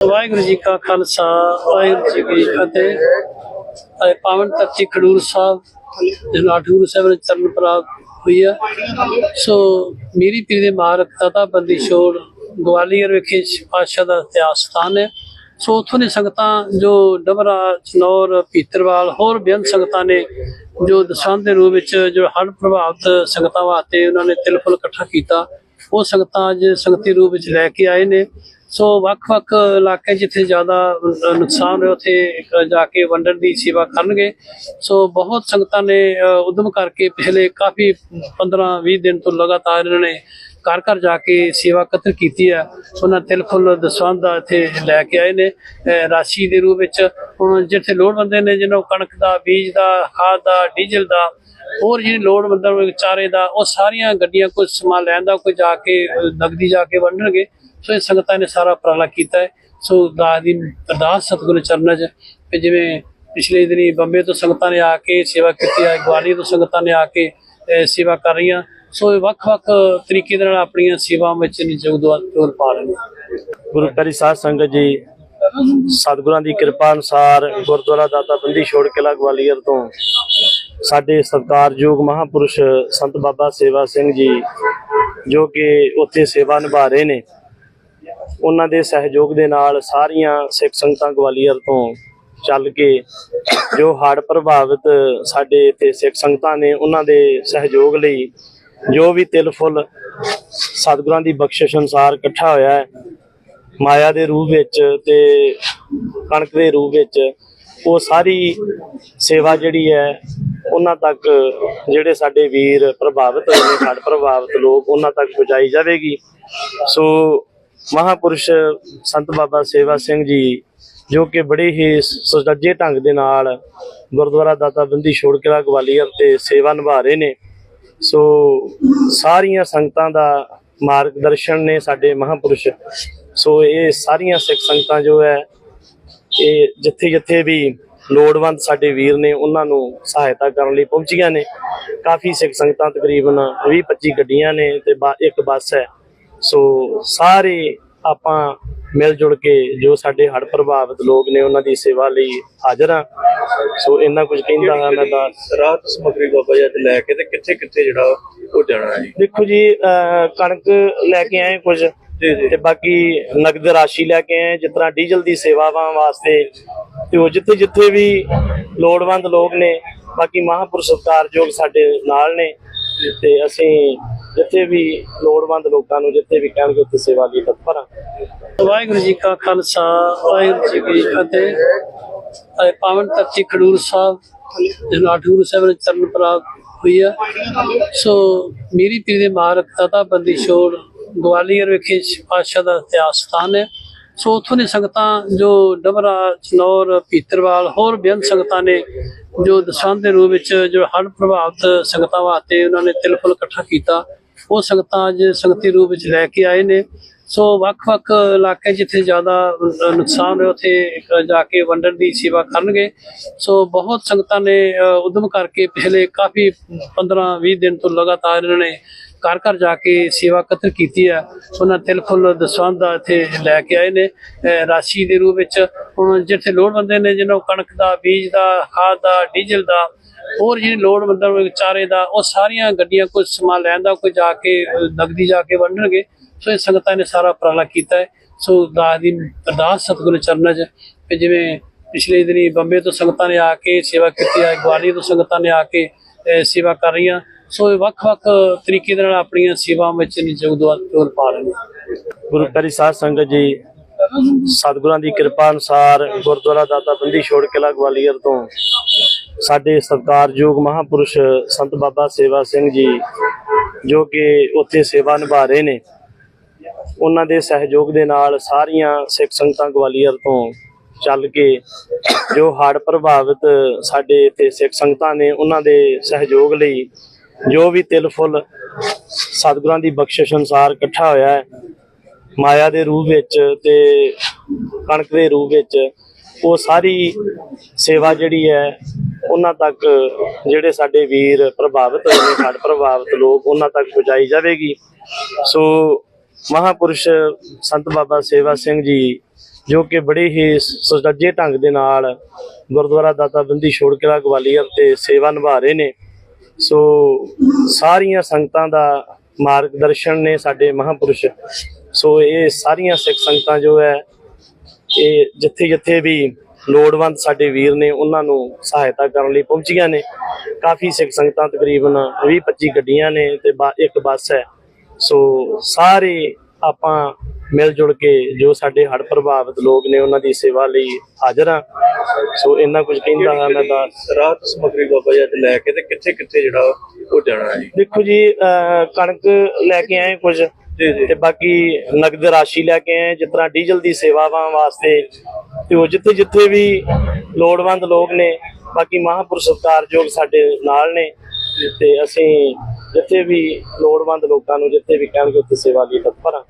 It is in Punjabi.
ਵਾਹਿਗੁਰੂ ਜੀ ਕਾ ਖਾਲਸਾ, ਵਾਹਿਗੁਰੂ ਜੀ ਕੀ ਫਤਿਹ। ਅਰੇ ਪਾਵਨ ਤਖਤੀ ਖਡੂਰ ਸਾਹਿਬ ਜਿਹਨੂੰ ਆਠੂਰ ਸਾਹਿਬ ਦੇ ਚਰਨ ਪ੍ਰਾਪਤ ਹੋਈ ਹੈ ਸੋ ਮੇਰੀ ਪੀਰ ਦੇ ਮਾਰਕ ਤਤਾ ਬੰਦੀ ਛੋੜ ਗਵਾਲੀਅਰ ਵਿਖੇ ਪਾਤਸ਼ਾਹ ਦਾ ਇਤਿਹਾਸ ਸਥਾਨ ਹੈ। ਸੋ ਉੱਥੋਂ ਦੀ ਸੰਗਤਾਂ ਜੋ ਡਬਰਾ, ਚਨੌਰ ਪੀਤਰਵਾਲ ਹੋਰ ਬੇਅੰਤ ਸੰਗਤਾਂ ਨੇ ਜੋ ਦਸਵੰਧ ਦੇ ਰੂਪ ਵਿੱਚ ਜੋ ਹੜ੍ਹ ਪ੍ਰਭਾਵਿਤ ਸੰਗਤਾਂ ਵਾਸਤੇ ਉਹਨਾਂ ਨੇ ਤਿਲ ਫੁੱਲ ਇਕੱਠਾ ਕੀਤਾ, ਉਹ ਸੰਗਤਾਂ ਅੱਜ ਸੰਗਤੀ ਰੂਪ ਵਿੱਚ ਲੈ ਕੇ ਆਏ ਨੇ। ਸੋ ਵੱਖ-ਵੱਖ ਇਲਾਕੇ ਜਿੱਥੇ ਜ਼ਿਆਦਾ ਨੁਕਸਾਨ ਹੋਇਆ ਉੱਥੇ ਜਾ ਕੇ ਵੰਡਣ ਦੀ ਸੇਵਾ ਕਰਨਗੇ। ਸੋ ਬਹੁਤ ਸੰਗਤਾਂ ਨੇ ਅ, ਉਦਮ ਕਰਕੇ ਪਿਛਲੇ ਕਾਫੀ 15-20 ਦਿਨ ਤੋਂ ਲਗਾਤਾਰ ਇਹਨਾਂ ਨੇ ਘਰ ਘਰ ਜਾ ਕੇ ਸੇਵਾ ਕਤਰ ਕੀਤੀ ਹੈ। ਉਹਨਾਂ ਤਿਲ ਫੁੱਲ ਦਸਵੰਧ ਦਾ ਇੱਥੇ ਲੈ ਕੇ ਆਏ ਨੇ ਰਾਸ਼ੀ ਦੇ ਰੂਪ ਵਿੱਚ। ਹੁਣ ਜਿੱਥੇ ਲੋੜਵੰਦ ਨੇ ਜਿਹਨਾਂ ਕਣਕ ਦਾ ਬੀਜ ਦਾ ਖਾਦ ਦਾ ਡੀਜ਼ਲ ਦਾ ਹੋਰ ਜਿਹੜੀ ਲੋੜਵੰਦ ਨੂੰ ਚਾਰੇ ਦਾ ਉਹ ਸਾਰੀਆਂ ਗੱਡੀਆਂ ਕੁਝ ਸਮਾਨ ਲੈਣ ਦਾ ਕੋਈ ਜਾ ਕੇ ਅ, ਨਗਦੀ ਜਾ ਕੇ ਵੰਡਣਗੇ। ਸੋ ਇਹ ਸੰਗਤਾਂ ਨੇ ਸਾਰਾ ਉਪਰਾਲਾ ਕੀਤਾ ਹੈ। ਸੋ ਦਾਸ ਦੀ ਅਰਦਾਸ ਸਤਿਗੁਰੂ ਚਰਨਾਂ 'ਚ ਕਿ ਜਿਵੇਂ ਪਿਛਲੇ ਦਿਨੀ ਬੰਬੇ ਤੋਂ ਸੰਗਤਾਂ ਨੇ ਆ ਕੇ ਸੇਵਾ ਕੀਤੀ ਹੈ ਗਵਾਲੀਅਰ ਤੋਂ ਸੰਗਤਾਂ ਨੇ ਆ ਕੇ ਸੇਵਾ ਕਰ ਰਹੀਆਂ। ਸੋ ਇਹ ਵੱਖ-ਵੱਖ ਤਰੀਕੇ ਦੇ ਨਾਲ ਆਪਣੀਆਂ ਸੇਵਾਵਾਂ ਵਿੱਚ ਨਿਯੁਕਤ ਪਾ ਰਹੇ ਨੇ। ਗੁਰੂ ਪਿਆਰੀ ਸਾਧ ਸੰਗਤ ਜੀ, ਸਤਿਗੁਰਾਂ ਦੀ ਕਿਰਪਾ ਅਨੁਸਾਰ ਗੁਰਦੁਆਰਾ ਦਾਤਾ ਬੰਦੀ ਛੋੜ ਕਿਲਾ ਗਵਾਲੀਅਰ ਤੋਂ ਸਾਡੇ ਸਤਿਕਾਰਯੋਗ ਮਹਾਪੁਰਸ਼ ਸੰਤ ਬਾਬਾ ਸੇਵਾ ਸਿੰਘ ਜੀ ਜੋ ਕਿ ਉੱਥੇ ਸੇਵਾ ਨਿਭਾ ਰਹੇ ਨੇ। ਉਹਨਾਂ ਦੇ ਸਹਿਯੋਗ ਦੇ ਨਾਲ ਸਾਰੀਆਂ ਸਿੱਖ ਸੰਗਤਾਂ ਗਵਾਲੀਅਰ ਤੋਂ ਚੱਲ ਕੇ ਜੋ ਹੜ੍ਹ ਪ੍ਰਭਾਵਿਤ ਸਾਡੇ ਇੱਥੇ ਸਿੱਖ ਸੰਗਤਾਂ ਨੇ ਉਹਨਾਂ ਦੇ ਸਹਿਯੋਗ ਲਈ ਜੋ ਵੀ ਤਿਲ ਫੁੱਲ ਸਤਿਗੁਰਾਂ ਦੀ ਬਖਸ਼ਿਸ਼ ਅਨੁਸਾਰ ਇਕੱਠਾ ਹੋਇਆ ਹੈ, ਮਾਇਆ ਦੇ ਰੂਪ ਵਿੱਚ ਤੇ ਕਣਕ ਦੇ ਰੂਪ ਵਿੱਚ, ਉਹ ਸਾਰੀ ਸੇਵਾ ਜਿਹੜੀ ਹੈ, ਉਹਨਾਂ ਤੱਕ ਜਿਹੜੇ ਸਾਡੇ ਵੀਰ ਪ੍ਰਭਾਵਿਤ ਹੋਏ ਨੇ, ਹੜ੍ਹ ਪ੍ਰਭਾਵਿਤ ਲੋਕ, ਉਹਨਾਂ ਤੱਕ ਪਹੁੰਚਾਈ ਜਾਵੇਗੀ। ਸੋ ਮਹਾਪੁਰਸ਼ ਸੰਤ ਬਾਬਾ ਸੇਵਾ ਸਿੰਘ ਜੀ, ਜੋ ਕਿ ਬੜੇ ਹੀ ਸੁਚੱਜੇ ਢੰਗ ਦੇ ਨਾਲ ਗੁਰਦੁਆਰਾ ਦਾਤਾ ਬੰਦੀ ਛੋੜ ਕਿਲਾ ਗਵਾਲੀਅਰ ਤੇ ਸੇਵਾ ਨਿਭਾ ਰਹੇ ਨੇ। ਸੋ ਸਾਰੀਆਂ ਸੰਗਤਾਂ ਦਾ ਮਾਰਗਦਰਸ਼ਨ ਨੇ ਸਾਡੇ ਮਹਾਪੁਰਸ਼। ਸੋ ਇਹ ਸਾਰੀਆਂ ਸਿੱਖ ਸੰਗਤਾਂ ਜੋ ਹੈ, ਇਹ ਜਿੱਥੇ ਜਿੱਥੇ ਵੀ ਲੋੜਵੰਦ ਸਾਡੇ ਵੀਰ ਨੇ, ਉਹਨਾਂ ਨੂੰ ਸਹਾਇਤਾ ਕਰਨ ਲਈ ਪਹੁੰਚੀਆਂ ਨੇ। ਕਾਫੀ ਸਿੱਖ ਸੰਗਤਾਂ ਤਕਰੀਬਨ 20 25 ਗੱਡੀਆਂ ਨੇ ਤੇ ਬਾ- ਇੱਕ ਬੱਸ ਹੈ। ਸੋ ਸਾਰੇ ਆਪਾਂ ਮਿਲ ਜੁਲ ਕੇ ਜੋ ਸਾਡੇ ਹੜ੍ਹ ਪ੍ਰਭਾਵਿਤ ਲੋਕ ਨੇ ਉਹਨਾਂ ਦੀ ਸੇਵਾ ਲਈ ਹਾਜ਼ਰ ਆ ਸੋ ਇੰਨਾ ਕੁਝ ਕਹਿੰਦਾ ਹਾਂ ਮੈਂ ਦਾ ਰਾਤ ਸਮਗਰੀ ਬਾਬਾ ਜੀ ਅੱਜ ਲੈ ਕੇ ਤੇ ਕਿੱਥੇ ਕਿੱਥੇ ਜਿਹੜਾ ਉਹ ਜਾਣਾ ਹੈ? ਜੀ ਦੇਖੋ ਜੀ ਕਣਕ ਲੈ ਕੇ ਆਏ ਕੁਝ ਤੇ ਬਾਕੀ ਨਗਦ ਰਾਸ਼ੀ ਲੈ ਕੇ ਆਏ ਜਿਸ ਤਰ੍ਹਾਂ ਡੀਜ਼ਲ ਦੀ ਸੇਵਾਵਾਂ ਵਾਸਤੇ। ਤੇ ਉਹ ਜਿੱਥੇ ਜਿੱਥੇ ਵੀ ਲੋੜਵੰਦ ਲੋਕ ਨੇ ਬਾਕੀ ਮਹਾਂਪੁਰਸ਼ ਸਤਿਕਾਰਯੋਗ ਸਾਡੇ ਨਾਲ ਨੇ। ਤੇ ਅਸੀਂ ਜਿੱਥੇ ਵੀ ਲੋੜਵੰਦ ਲੋਕਾਂ ਨੂੰ ਜਿੱਥੇ ਵੀ ਕਹਿਣਗੇ ਉੱਥੇ ਸੇਵਾ ਲਈ ਤਤਪਰ ਹਾਂ ਵਾਹਿਗੁਰੂ ਜੀ ਕਾ ਖਾਲਸਾ, ਵਾਹਿਗੁਰੂ ਜੀ ਕੀ ਫਤਿਹ। ਅਰੇ ਪਾਵਨ ਤਖਤੀ ਖਡੂਰ ਸਾਹਿਬ ਜਿਹਨੂੰ ਆਠੂਰ ਸਾਹਿਬ ਦੇ ਚਰਨ ਪ੍ਰਾਪਤ ਹੋਈ ਆ। ਸੋ ਮੇਰੀ ਪੀਰ ਦੇ ਮਾਰਕ ਤਤਾ ਬੰਦੀ ਛੋੜ, ਗਵਾਲੀਅਰ ਵਿਖੇ ਪਾਤਸ਼ਾਹ ਦਾ ਇਤਿਹਾਸ ਸਥਾਨ ਹੈ। ਸੋ ਉੱਥੋਂ ਦੀ ਸੰਗਤਾਂ ਜੋ ਡਬਰਾ ਚਨੌਰ ਭੀਤਰਵਾਲ ਹੋਰ ਬੇਅੰਤ ਸੰਗਤਾਂ ਨੇ ਜੋ ਦਸਵੰਧ ਦੇ ਰੂਪ ਵਿੱਚ ਜੋ ਹੜ੍ਹ ਪ੍ਰਭਾਵਿਤ ਸੰਗਤਾਂ ਵਾਸਤੇ ਉਹਨਾਂ ਨੇ ਤਿਲ ਫੁੱਲ ਇਕੱਠਾ ਕੀਤਾ ਉਹ ਸੰਗਤਾਂ ਅੱਜ ਸੰਗਤੀ ਰੂਪ ਵਿੱਚ ਲੈ ਕੇ ਆਏ ਨੇ। ਸੋ ਵੱਖ-ਵੱਖ ਇਲਾਕੇ ਜਿੱਥੇ ਜ਼ਿਆਦਾ ਨੁਕਸਾਨ ਹੋਇਆ ਉੱਥੇ ਜਾ ਕੇ ਵੰਡਣ ਦੀ ਸੇਵਾ ਕਰਨਗੇ। ਸੋ ਬਹੁਤ ਸੰਗਤਾਂ ਨੇ ਅ, ਉਦਮ ਕਰਕੇ ਪਿਛਲੇ ਕਾਫੀ 15-20 ਦਿਨ ਤੋਂ ਲਗਾਤਾਰ ਇਹਨਾਂ ਨੇ ਘਰ ਘਰ ਜਾ ਕੇ ਸੇਵਾ ਇਕੱਤਰ ਕੀਤੀ ਹੈ ਉਹਨਾਂ ਤਿਲ ਫੁੱਲ ਦਸਵੰਧ ਦਾ ਇੱਥੇ ਲੈ ਕੇ ਆਏ ਨੇ। ਰਾਸ਼ੀ ਦੇ ਰੂਪ ਵਿੱਚ ਹੁਣ ਜਿੱਥੇ ਲੋੜਵੰਦ ਨੇ ਜਿਹਨਾਂ ਨੂੰ ਕਣਕ ਦਾ ਬੀਜ ਦਾ ਖਾਦ ਦਾ ਡੀਜ਼ਲ ਦਾ ਹੋਰ ਜਿਹੜੀ ਲੋੜਵੰਦ ਨੂੰ ਚਾਰੇ ਦਾ ਉਹ ਸਾਰੀਆਂ ਗੱਡੀਆਂ ਕੋਈ ਸਮਾਨ ਲੈਣ ਦਾ ਕੋਈ ਜਾ ਕੇ ਅ, ਨਗਦੀ ਜਾ ਕੇ ਵੰਡਣਗੇ। ਸੋ ਇਹ ਸੰਗਤਾਂ ਨੇ ਸਾਰਾ ਉਪਰਾਲਾ ਕੀਤਾ ਹੈ। ਸੋ ਦਾਸ ਦੀ ਅਰਦਾਸ ਸਤਿਗੁਰੂ ਚਰਨਾਂ 'ਚ ਕਿ ਜਿਵੇਂ ਪਿਛਲੇ ਦਿਨੀ ਬੰਬੇ ਤੋਂ ਸੰਗਤਾਂ ਨੇ ਆ ਕੇ ਸੇਵਾ ਕੀਤੀ ਹੈ ਗਵਾਲੀਅਰ ਤੋਂ ਸੰਗਤਾਂ ਨੇ ਆ ਕੇ ਸੇਵਾ ਕਰ ਰਹੀਆਂ। ਸੋ ਇਹ ਵੱਖ-ਵੱਖ ਤਰੀਕੇ ਦੇ ਨਾਲ ਆਪਣੀਆਂ ਸੇਵਾਵਾਂ ਵਿੱਚ ਨਿਯੁਕਤ ਪਾ ਰਹੇ ਨੇ। ਗੁਰੂ ਪਿਆਰੀ ਸਾਧ ਸੰਗਤ ਜੀ, ਸਤਿਗੁਰਾਂ ਦੀ ਕਿਰਪਾ ਅਨੁਸਾਰ ਗੁਰਦੁਆਰਾ ਦਾਤਾ ਬੰਦੀ ਛੋੜ ਕਿਲਾ ਗਵਾਲੀਅਰ ਤੋਂ ਸਾਡੇ ਸਤਿਕਾਰਯੋਗ ਮਹਾਪੁਰਸ਼ ਸੰਤ ਬਾਬਾ ਸੇਵਾ ਸਿੰਘ ਜੀ, ਜੋ ਕਿ ਉੱਥੇ ਸੇਵਾ ਨਿਭਾ ਰਹੇ ਨੇ, ਉਹਨਾਂ ਦੇ ਸਹਿਯੋਗ ਦੇ ਨਾਲ ਸਾਰੀਆਂ ਸਿੱਖ ਸੰਗਤਾਂ ਗਵਾਲੀਅਰ ਤੋਂ ਚੱਲ ਕੇ ਜੋ ਹੜ ਪ੍ਰਭਾਵਿਤ ਸਾਡੇ ਇੱਥੇ ਸਿੱਖ ਸੰਗਤਾਂ ਨੇ, ਉਹਨਾਂ ਦੇ ਸਹਿਯੋਗ ਲਈ ਜੋ ਵੀ ਤਿਲ ਫੁੱਲ ਸਤਿਗੁਰਾਂ ਦੀ ਬਖਸ਼ਿਸ਼ ਅਨੁਸਾਰ ਇਕੱਠਾ ਹੋਇਆ ਹੈ, ਮਾਇਆ ਦੇ ਰੂਪ ਵਿੱਚ ਤੇ ਕਣਕ ਦੇ ਰੂਪ ਵਿੱਚ, ਉਹ ਸਾਰੀ ਸੇਵਾ ਜਿਹੜੀ ਹੈ, ਉਹਨਾਂ ਤੱਕ ਜਿਹੜੇ ਸਾਡੇ ਵੀਰ ਪ੍ਰਭਾਵਿਤ ਹੋਏ ਨੇ ਹੜ੍ਹ ਪ੍ਰਭਾਵਿਤ ਲੋਕ, ਉਹਨਾਂ ਤੱਕ ਪਹੁੰਚਾਈ ਜਾਵੇਗੀ। ਸੋ ਮਹਾਪੁਰਸ਼ ਸੰਤ ਬਾਬਾ ਸੇਵਾ ਸਿੰਘ ਜੀ, ਜੋ ਕਿ ਬੜੇ ਹੀ ਸੁਚੱਜੇ ਢੰਗ ਦੇ ਨਾਲ ਗੁਰਦੁਆਰਾ ਦਾਤਾ ਬੰਦੀ ਛੋੜ ਕਿਲਾ ਗਵਾਲੀਅਰ ਤੇ ਸੇਵਾ ਨਿਭਾ ਰਹੇ ਨੇ ਸੋ ਸਾਰੀਆਂ ਸੰਗਤਾਂ ਦਾ ਮਾਰਗਦਰਸ਼ਨ ਨੇ ਸਾਡੇ ਮਹਾਪੁਰਸ਼। ਸੋ ਇਹ ਸਾਰੀਆਂ ਸਿੱਖ ਸੰਗਤਾਂ ਜੋ ਹੈ, ਇਹ ਜਿੱਥੇ ਜਿੱਥੇ ਵੀ ਲੋੜਵੰਦ ਸਾਡੇ ਵੀਰ ਨੇ, ਉਹਨਾਂ ਨੂੰ ਸਹਾਇਤਾ ਕਰਨ ਲਈ ਪਹੁੰਚੀਆਂ ਨੇ। ਕਾਫੀ ਸਿੱਖ ਸੰਗਤਾਂ ਤਕਰੀਬਨ 20 25 ਗੱਡੀਆਂ ਨੇ ਤੇ ਬਾ- ਇੱਕ ਬੱਸ ਹੈ। ਸੋ ਸਾਰੇ ਆਪਾਂ ਮਿਲ ਜੁਲ ਕੇ ਜੋ ਸਾਡੇ ਹੜ੍ਹ ਪ੍ਰਭਾਵਿਤ ਲੋਕ ਨੇ ਉਹਨਾਂ ਦੀ ਸੇਵਾ ਲਈ ਹਾਜ਼ਰ ਹਾਂ। ਸੋ ਇੰਨਾ ਕੁਝ ਕਹਿੰਦਾ ਹਾਂ ਮੈਂ ਦੱਸ ਰਾਤ ਸਮਗਰੀ ਬਾਬਾ ਜੀ ਅੱਜ ਲੈ ਕੇ ਤੇ ਕਿੱਥੇ ਕਿੱਥੇ ਜਿਹੜਾ ਉਹ ਜਾਣਾ ਹੈ? ਦੇਖੋ ਜੀ ਕਣਕ ਲੈ ਕੇ ਆਏ ਕੁਝ ਤੇ ਬਾਕੀ ਨਗਦ ਰਾਸ਼ੀ ਲੈ ਕੇ ਆਏ ਜਿਸ ਤਰ੍ਹਾਂ ਡੀਜ਼ਲ ਦੀ ਸੇਵਾਵਾਂ ਵਾਸਤੇ। ਤੇ ਉਹ ਜਿੱਥੇ ਜਿੱਥੇ ਵੀ ਲੋੜਵੰਦ ਲੋਕ ਨੇ ਬਾਕੀ ਮਹਾਂਪੁਰਸ਼ ਸਤਿਕਾਰਯੋਗ ਸਾਡੇ ਨਾਲ ਨੇ। ਤੇ ਅਸੀਂ ਜਿੱਥੇ ਵੀ ਲੋੜਵੰਦ ਲੋਕਾਂ ਨੂੰ ਜਿੱਥੇ ਵੀ ਕਹਿਣਗੇ ਉੱਥੇ ਸੇਵਾ ਲਈ ਤਤਪਰ ਹਾਂ।